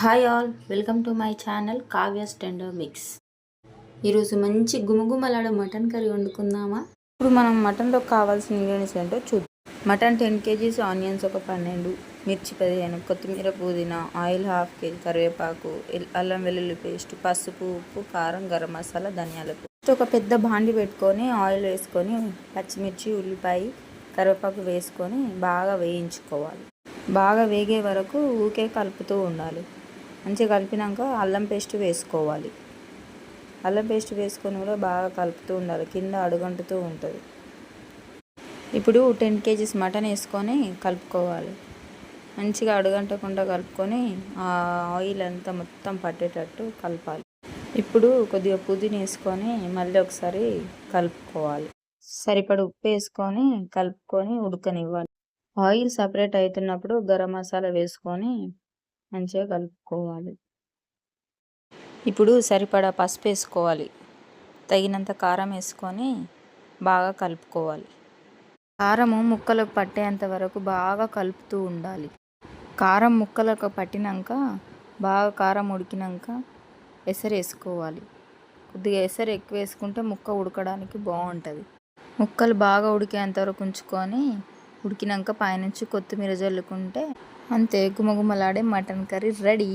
Hi all welcome to my channel Kavya's tender mix ఈరోజు మంచి గుమగుమలాడే మటన్ కర్రీ వండుకుందామా? ఇప్పుడు మనం మటన్లో కావాల్సిన ఇంగ్రీడియంట్స్ ఏంటో చూద్దాం. మటన్ టెన్ కేజీస్ ఆనియన్స్ ఒక పన్నెండు మిర్చి పదిహేను కొత్తిమీర పుదీనా ఆయిల్ హాఫ్ కేజీ కరివేపాకు అల్లం వెల్లుల్లి పేస్ట్ పసుపు ఉప్పు కారం గరం మసాలా ధనియాల పేస్ట్ ఒక పెద్ద బాండి పెట్టుకొని ఆయిల్ వేసుకొని పచ్చిమిర్చి ఉల్లిపాయ కరివేపాకు వేసుకొని బాగా వేయించుకోవాలి. బాగా వేగే వరకు ఊకే కలుపుతూ ఉండాలి. మంచిగా కలిపినాక అల్లం పేస్ట్ వేసుకోవాలి. అల్లం పేస్ట్ వేసుకొని కూడా బాగా కలుపుతూ ఉండాలి. కింద అడుగంటుతూ ఉంటుంది. ఇప్పుడు టెన్ కేజీస్ మటన్ వేసుకొని కలుపుకోవాలి. మంచిగా అడుగంటకుండా కలుపుకొని ఆ ఆయిల్ అంతా మొత్తం పట్టేటట్టు కలపాలి. ఇప్పుడు కొద్దిగా పుదీనా వేసుకొని మళ్ళీ ఒకసారి కలుపుకోవాలి. సరిపడ ఉప్పు వేసుకొని కలుపుకొని ఉడకనివ్వాలి. ఆయిల్ సపరేట్ అవుతున్నప్పుడు గరం మసాలా వేసుకొని మంచిగా కలుపుకోవాలి. ఇప్పుడు సరిపడా పసుపు వేసుకోవాలి. తగినంత కారం వేసుకొని బాగా కలుపుకోవాలి. కారము ముక్కలకు పట్టేంత వరకు బాగా కలుపుతూ ఉండాలి. కారం ముక్కలకు పట్టినాక బాగా కారం ఉడికినాక ఎసరు వేసుకోవాలి. కొద్దిగా ఎసరు ఎక్కువ వేసుకుంటే ముక్క ఉడకడానికి బాగుంటుంది. ముక్కలు బాగా ఉడికేంత వరకు ఉంచుకొని ఉడికినాక పైనుంచి కొత్తిమీర చల్లుకుంటే అంతే గుమగుమలాడే మటన్ కర్రీ రెడీ.